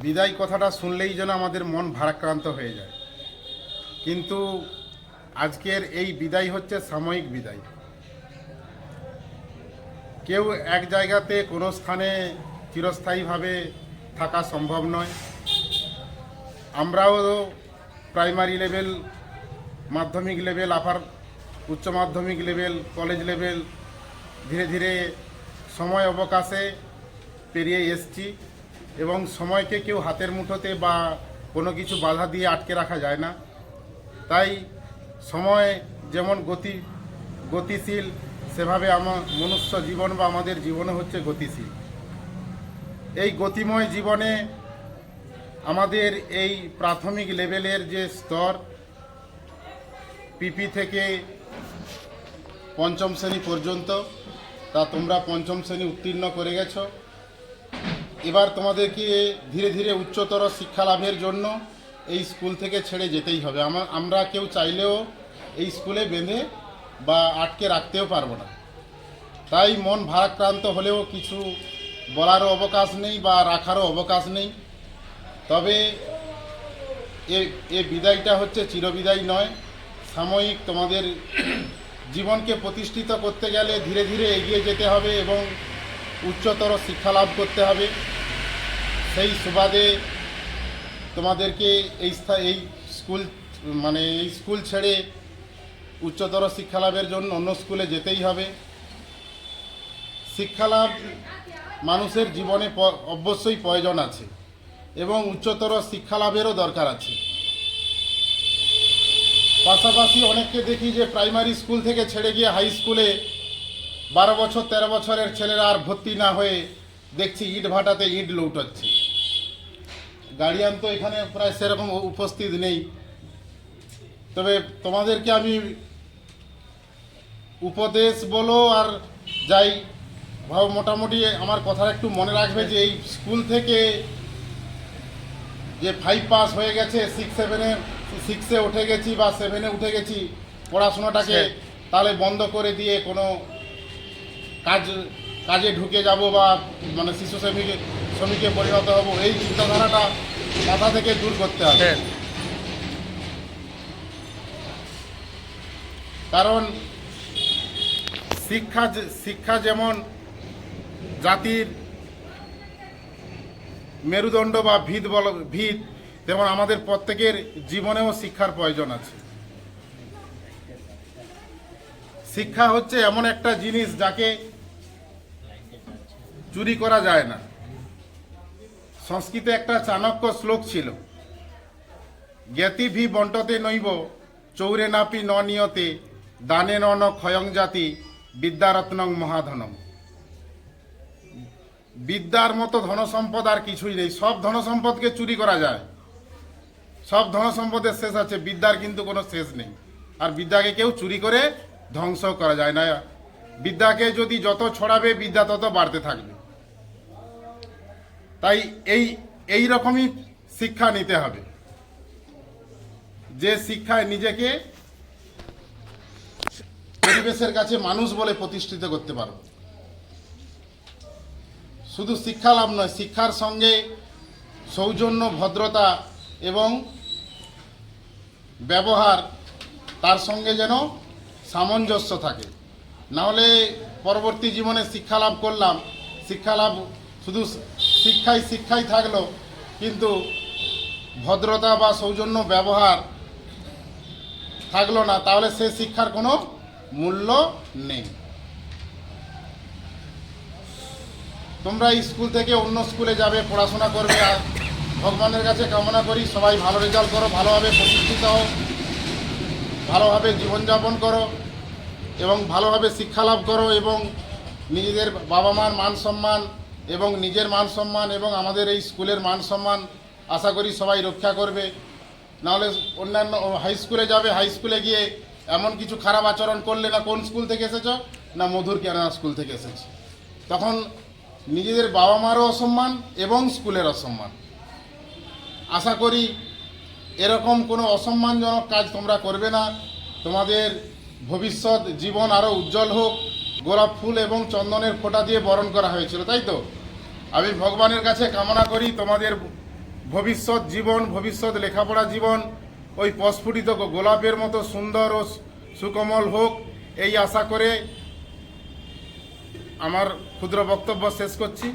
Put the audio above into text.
বিদায় কথাটা শুনলেই যেন আমাদের মন ভারাক্রান্ত হয়ে যায়। কিন্তু আজকের এই বিদায় হচ্ছে সাময়িক বিদায়। কেউ এক জায়গাতে কোনো স্থানে চিরস্থায়ীভাবে থাকা সম্ভব নয়। আমরাও প্রাইমারি লেভেল, মাধ্যমিক লেভেল, আপার উচ্চ মাধ্যমিক লেভেল, কলেজ লেভেল, ধীরে ধীরে সময় অবকাশে পেরিয়ে এসছি। এবং সময়কে কেউ হাতের মুঠোতে বা কোনো কিছু বাধা দিয়ে আটকে রাখা যায় না। তাই সময় যেমন গতি, গতিশীল, সেভাবে আমার মনুষ্য জীবন বা আমাদের জীবনে হচ্ছে গতিশীল। এই গতিময় জীবনে আমাদের এই প্রাথমিক লেভেলের যে স্তর, পিপি থেকে পঞ্চম শ্রেণি পর্যন্ত, তা তোমরা পঞ্চম শ্রেণি উত্তীর্ণ করে গেছো। এবার তোমাদেরকে ধীরে ধীরে উচ্চতর শিক্ষা লাভের জন্য এই স্কুল থেকে ছেড়ে যেতেই হবে। আমা- আমরা কেউ চাইলেও এই স্কুলে বেঁধে বা আটকে রাখতেও পারব না। তাই মন ভারাক্রান্ত হলেও কিছু বলারও অবকাশ নেই বা রাখারও অবকাশ নেই। তবে এ এ বিদায়টা হচ্ছে চিরবিদায় নয়। সাময়িক তোমাদের জীবনকে প্রতিষ্ঠিত করতে গেলে ধীরে ধীরে এগিয়ে যেতে হবে এবং উচ্চতর শিক্ষা লাভ করতে হবে। সেই সুবাদে তোমাদেরকে এই এই স্কুল মানে এই স্কুল ছেড়ে উচ্চতর শিক্ষা লাভের জন্য অন্য স্কুলে যেতেই হবে। শিক্ষা লাভ মানুষের জীবনে অবশ্যই প্রয়োজন আছে এবং উচ্চতর শিক্ষা লাভেরও দরকার আছে। পাশাপাশি অনেককে দেখি যে প্রাইমারি স্কুল থেকে ছেড়ে গিয়ে হাই স্কুলে বারো বছর, তেরো বছরের ছেলেরা আর ভর্তি না হয়ে দেখছি ইট ভাটাতে ইট লৌটাচ্ছে গার্ডিয়ান তো এখানে প্রায় সেরকম উপস্থিত নেই তবে তোমাদেরকে আমি উপদেশ বলো আর যাই ভাব মোটামুটি আমার কথা একটু মনে রাখবে যে এই স্কুল থেকে যে ফাইভ পাস হয়ে গেছে সিক্স সেভেনে সিক্সে উঠে গেছি বা সেভেনে উঠে গেছি পড়াশোনাটাকে। তাহলে বন্ধ করে দিয়ে কোনো কাজ কাজে ঢুকে যাব বা মানে শিশু শ্রমিকে শ্রমিকে পরিণত হব এই চিন্তাধারাটা মাথা থেকে দূর করতে হবে। হ্যাঁ। কারণ শিক্ষা শিক্ষা যেমন জাতির মেরুদণ্ড বা ভিত বল ভিত তেমন আমাদের প্রত্যেকের জীবনেও শিক্ষার প্রয়োজন আছে। শিক্ষা হচ্ছে এমন একটা জিনিস যাকে চুরি করা যায় না। সংস্কৃতে একটা চাণক্য শ্লোক ছিল জ্ঞাতি ভি বন্টতে নৈব, চৌরে নাপি ন নিয়তে, দানে ন ন ক্ষয়ং জাতি, বিদ্যারত্নং মহাধনম বিদ্যার মতো ধনসম্পদ আর কিছুই নেই। সব ধনসম্পদকে চুরি করা যায়। সব ধনসম্পদের শেষ আছে, বিদ্যার কিন্তু কোনো শেষ নেই। আর বিদ্যাকে কেউ চুরি করে ধ্বংস করা যায় না। বিদ্যাকে যদি যত ছড়াবে, বিদ্যা তত বাড়তে থাকবে। তাই এই এই রকমই শিক্ষা নিতে হবে। যে শিক্ষায় নিজেকে পরিবেশের কাছে মানুষ বলে প্রতিষ্ঠিত করতে পারব শুধু শিক্ষা লাভ নয়, শিক্ষার সঙ্গে সৌজন্য, ভদ্রতা এবং ব্যবহার তার সঙ্গে যেন সামঞ্জস্য থাকে। নাহলে পরবর্তী জীবনে শিক্ষা লাভ করলাম, শিক্ষা লাভ শুধু শিক্ষাই শিক্ষাই থাকল, কিন্তু ভদ্রতা বা সৌজন্য ব্যবহার থাকল না, তাহলে সে শিক্ষার কোনো মূল্য নেই। তোমরা স্কুল থেকে অন্য স্কুলে যাবে, পড়াশোনা করবে, আর ভগবানের কাছে কামনা করি, সবাই ভালো রেজাল্ট করো, ভালোভাবে প্রতিষ্ঠিত হও, ভালোভাবে জীবনযাপন করো, এবং ভালোভাবে শিক্ষা লাভ করো, এবং নিজেদের বাবা মার মান সম্মান এবং নিজের মান সম্মান এবং আমাদের এই স্কুলের মান সম্মান আশা করি সবাই রক্ষা করবে। নাহলে অন্যান্য হাই স্কুলে যাবে হাই স্কুলে গিয়ে এমন কিছু খারাপ আচরণ করলে না কোন স্কুল থেকে এসেছ, না মধুর কেনা স্কুল থেকে এসেছি। তখন নিজেদের বাবা মারও অসম্মান এবং স্কুলের অসম্মান। আশা করি এরকম কোনো অসম্মানজনক কাজ তোমরা করবে না। তোমাদের ভবিষ্যৎ জীবন আরও উজ্জ্বল হোক। গোলাপ ফুল এবং চন্দনের ফোঁটা দিয়ে বরণ করা হয়েছিল, তাই তো? আমি ভগবানের কাছে কামনা করি তোমাদের ভবিষ্যৎ জীবন, ভবিষ্যৎ লেখাপড়া জীবন, ওই প্রস্ফুটিত গোলাপের মতো সুন্দর ও সুকমল হোক, এই আশা করে আমার ক্ষুদ্র বক্তব্য শেষ করছি।